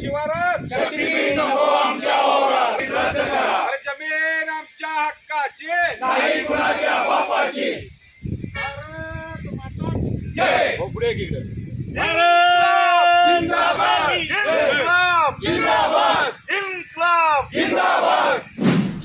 शिवारात. जमीन आमच्या हक्काची. नाही कुणाच्या बापाची. भारत माता जय.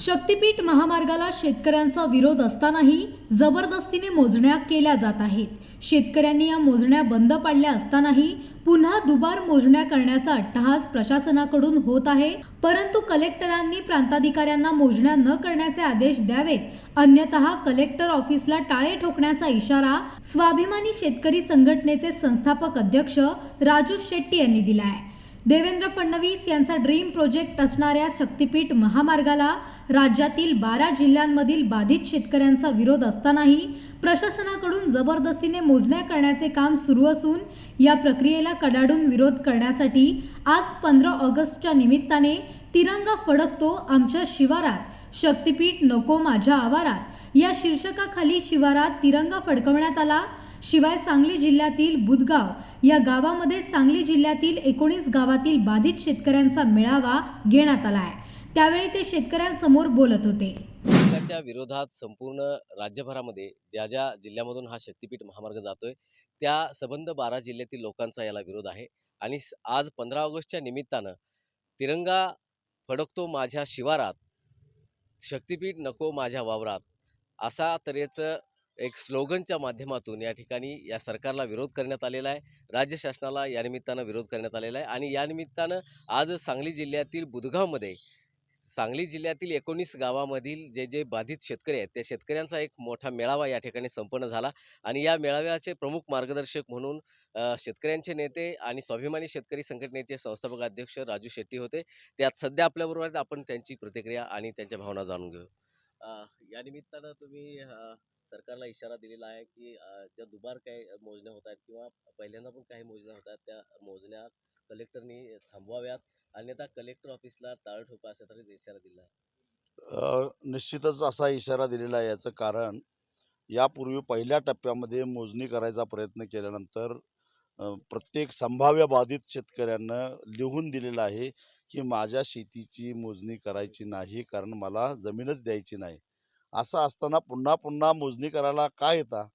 शक्तीपीठ महामार्गाला शेतकऱ्यांचा विरोध असतानाही जबरदस्तीने मोजण्या केल्या जात आहेत. शेतकऱ्यांनी या मोजण्या बंद पाडल्या असतानाही पुन्हा दुबार मोजण्या करण्याचा अट्टहास प्रशासनाकडून होत आहे. परंतु कलेक्टरांनी प्रांताधिकाऱ्यांना मोजण्या न करण्याचे आदेश द्यावेत. अन्यतः कलेक्टर ऑफिसला टाळे ठोकण्याचा इशारा स्वाभिमानी शेतकरी संघटनेचे संस्थापक अध्यक्ष राजू शेट्टी यांनी दिला आहे देवेंद्र फडणवीस यांचा ड्रीम प्रोजेक्ट असणाऱ्या शक्तीपीठ महामार्गाला राज्यातील बारा जिल्ह्यांमधील बाधित शेतकऱ्यांचा विरोध असतानाही प्रशासनाकडून जबरदस्तीने मोजण्या करण्याचे काम सुरू असून या प्रक्रियेला कडाडून विरोध करण्यासाठी आज पंधरा ऑगस्टच्या निमित्ताने तिरंगा फडकतो आमच्या शिवारात. शक्तीपीठ नको माझ्या आवारात. या शीर्षकाखाली शिवारात तिरंगा फडकवण्यात आला. शिवाय सांगली जिल्ह्यातील बुदगाव या गावामध्ये सांगली जिल्ह्यातील एकोणीस गावातील बाधित शेतकऱ्यांचा मेळावा घेण्यात आला आहे. त्यावेळी ते शेतकऱ्यांसमोर बोलत होते. त्याच्या विरोधात संपूर्ण राज्यभरामध्ये ज्या ज्या जिल्ह्यामधून हा शक्तीपीठ महामार्ग जातोय त्या संबंध बारा जिल्ह्यातील लोकांचा याला विरोध आहे. आणि आज पंधरा ऑगस्टच्या निमित्तानं तिरंगा फडकतो माझ्या शिवारात शक्तीपीठ नको माझ्या वावरात असा तऱ्हेचं एक स्लोगनच्या माध्यमातून या ठिकाणी या सरकारला विरोध करण्यात आलेला आहे. राज्य शासनाला या निमित्तानं विरोध करण्यात आलेला आहे आणि या निमित्तानं आज सांगली जिल्ह्यातील बुधगावमध्ये सांगली जिल्ह्यातील एकोणीस गावामधील जे जे बाधित शेतकरी आहेत त्या शेतकऱ्यांचा एक मोठा मेळावा या ठिकाणी संपन्न झाला आणि या मेळाव्याचे प्रमुख मार्गदर्शक म्हणून शेतकऱ्यांचे नेते आणि स्वाभिमानी शेतकरी संघटनेचे संस्थापक अध्यक्ष राजू शेट्टी होते. त्यात सध्या आपल्याबरोबर आहेत आपण त्यांची प्रतिक्रिया आणि त्यांच्या भावना जाणून घेऊ. यानिमित्तानं या निमित्तानं तुम्ही सरकारला इशारा दिलेला आहे की ज्या दुबार काही मोजण्या होत आहेत किंवा पहिल्यांदा पण काही मोजण्या होत आहेत त्या मोजण्या कलेक्टरनी थांबवाव्यात. अन्यथा कलेक्टर ऑफिसला ताळ ठोका अशा तरी इशारा दिला आहे. निश्चितच असा इशारा दिलेला आहे याचं कारण यापूर्वी पहिल्या टप्प्यामध्ये मोजणी करायचा प्रयत्न केल्यानंतर प्रत्येक संभाव्य बाधित शेतकऱ्यांना लिहून दिलेलं आहे की माझ्या शेतीची मोजणी करायची नाही कारण मला जमीनच द्यायची नाही. असं असताना पुन्हा पुन्हा मोजणी करायला का येता?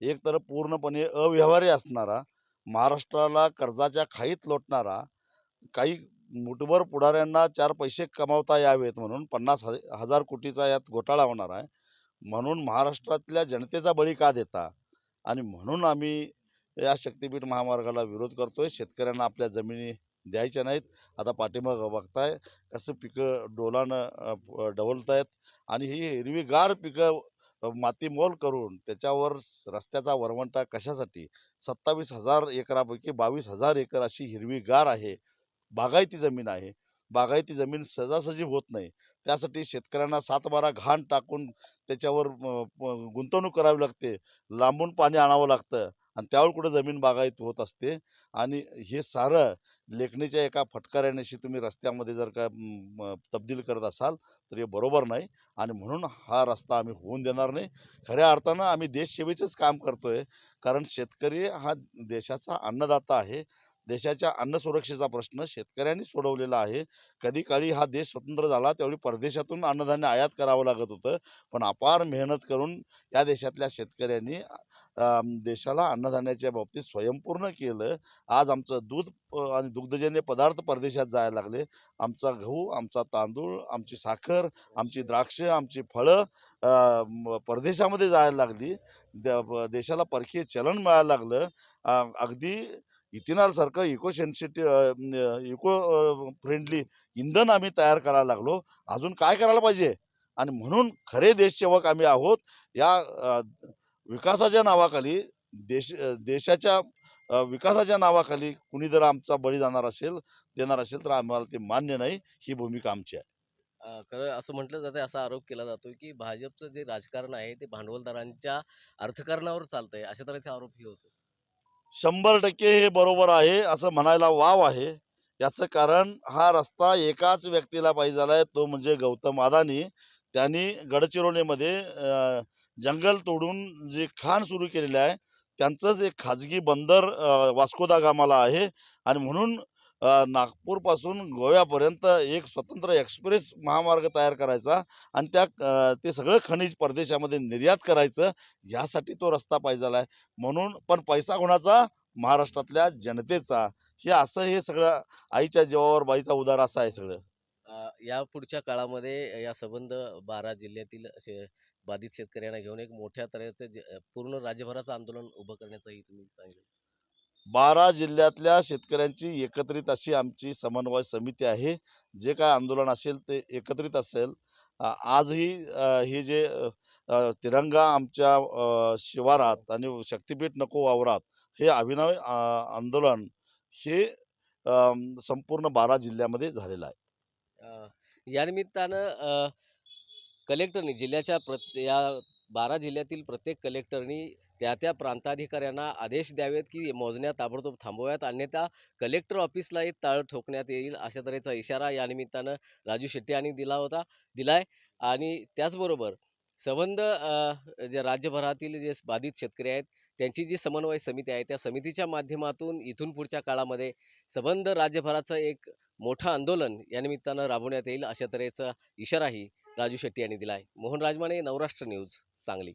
एक तर पूर्णपणे अव्यवहारी असणारा महाराष्ट्राला कर्जाच्या खाईत लोटणारा काही मुठभर पुढाऱ्यांना चार पैसे कमावता यावेत म्हणून पन्नास हजार कोटीचा यात घोटाळा होणार आहे. म्हणून महाराष्ट्रातल्या जनतेचा बळी का देता? आणि म्हणून आम्ही या शक्तीपीठ महामार्गाला विरोध करतोय. शेतकऱ्यांना आपल्या जमिनी द्यायच्या नाहीत. आता पाठीमागं बघताय कसं पिकं डोलानं डवलत आहेत आणि ही हिरवीगार पिकं माती मातीमोल करून त्याच्यावर रस्त्याचा वरवंटा कशासाठी? सत्तावीस हजार एकरापैकी बावीस हजार एकर अशी हिरवीगार आहे. बागायती जमीन आहे. बागायती जमीन सहजासहजी होत नाही. त्यासाठी शेतकऱ्यांना सात बारा घाण टाकून त्याच्यावर गुंतवणूक करावी लागते. लांबून पाणी आणावं लागतं. आणि त्यावर कुठं जमीन बागायत होत असते आणि हे सारं लेखणीच्या एका फटकाऱ्यानेशी तुम्ही रस्त्यामध्ये जर का तब्दील करत असाल तर हे बरोबर नाही आणि म्हणून हा रस्ता आम्ही होऊन देणार नाही. खऱ्या अर्थानं आम्ही देशसेवेचंच काम करतोय कारण शेतकरी हा देशाचा अन्नदाता आहे. देशाच्या अन्न सुरक्षेचा प्रश्न शेतकऱ्यांनी सोडवलेला आहे. कधी काळी हा देश स्वतंत्र झाला त्यावेळी परदेशातून अन्नधान्य आयात करावं लागत होतं. पण अपार मेहनत करून या देशातल्या शेतकऱ्यांनी देशाला अन्नधान्याच्या बाबतीत स्वयंपूर्ण केलं. आज आमचं दूध आणि दुग्धजन्य पदार्थ परदेशात जायला लागले. आमचा गहू आमचा तांदूळ आमची साखर आमची द्राक्ष आमची फळं परदेशामध्ये जायला लागली. द- देशाला परकीय चलन मिळायला लागलं. अगदी इथेनॉलसारखं इको सेन्सिटी इको फ्रेंडली इंधन आम्ही तयार करायला लागलो. अजून काय करायला पाहिजे? आणि म्हणून खरे देशसेवक आम्ही आहोत. या विकासाच्या नावाखाली देश देशाच्या विकासाच्या नावाखाली कुणी जर आमचा बळी जाणार असेल देणार असेल तर आम्हाला ते मान्य नाही. ही भूमिका आमची आहे. खरं असं म्हटलं जातं असा आरोप केला जातो की भाजपचं जे राजकारण आहे ते भांडवलदारांच्या अर्थकारणावर चालतंय. अशा तऱ्हेचे आरोपही होतो. शंभर टक्के हे बरोबर आहे असं म्हणायला वाव आहे. याचं कारण हा रस्ता एकाच व्यक्तीला पाहिजे झालाय तो म्हणजे गौतम अदानी. त्यांनी गडचिरोलीमध्ये जंगल तोडून जे खाण सुरू केलेलं आहे त्यांचंच एक खाजगी बंदर वास्कोदा वास्को दा गामाला आहे. आणि म्हणून नागपूरपासून गोव्यापर्यंत एक स्वतंत्र एक्सप्रेस महामार्ग तयार करायचा आणि त्या ते सगळं खनिज परदेशामध्ये निर्यात करायचं यासाठी तो रस्ता पाहिजे आहे. म्हणून पण पैसा कोणाचा? महाराष्ट्रातल्या जनतेचा. हे असं हे सगळं आईच्या जीवावर बाईचा उदार असं आहे सगळं. या पुढच्या काळामध्ये या संबंध बारा जिल्ह्यातील असे बाधित शेतकऱ्यांना घेऊन एक मोठ्या तऱ्हेचं जे- पूर्ण राज्यभराचं आंदोलन उभं करण्याचंही तुम्ही सांगितलं. बारा जिल्ह्यातल्या शेतकऱ्यांची एकत्रित अशी आमची समन्वय समिती आहे. जे काय आंदोलन असेल ते एकत्रित असेल. आ- आजही अ, हे जे अ, अ, तिरंगा आमच्या अ, शिवारात आणि शक्तीपीठ नको वावरात हे अभिनव अ, आंदोलन हे अम, संपूर्ण बारा जिल्ह्यामध्ये झालेलं आहे. या निमित्तानं कलेक्टरनी जिल्ह्याच्या प्रत या बारा जिल्ह्यातील प्रत्येक कलेक्टरनी त्या त्या प्रांताधिकाऱ्यांना आदेश द्यावेत की मोजण्या ताबडतोब थांबवाव्यात. अन्यथा कलेक्टर ऑफिसलाही ताळ ठोकण्यात येईल अशा तऱ्हेचा इशारा या निमित्तानं राजू शेट्टी यांनी दिला होता दिलाय. आणि त्याचबरोबर संबंध जे राज्यभरातील जे बाधित शेतकरी आहेत त्यांची जी समन्वय समिती आहे त्या समितीच्या माध्यमातून इथून पुढच्या काळामध्ये संबंध राज्यभराचं एक मोठं आंदोलन या निमित्तानं राबवण्यात येईल अशा तऱ्हेचा इशाराही राजू शेट्टी यांनी दिला आहे मोहन राजमाने नवराष्ट्र न्यूज सांगली.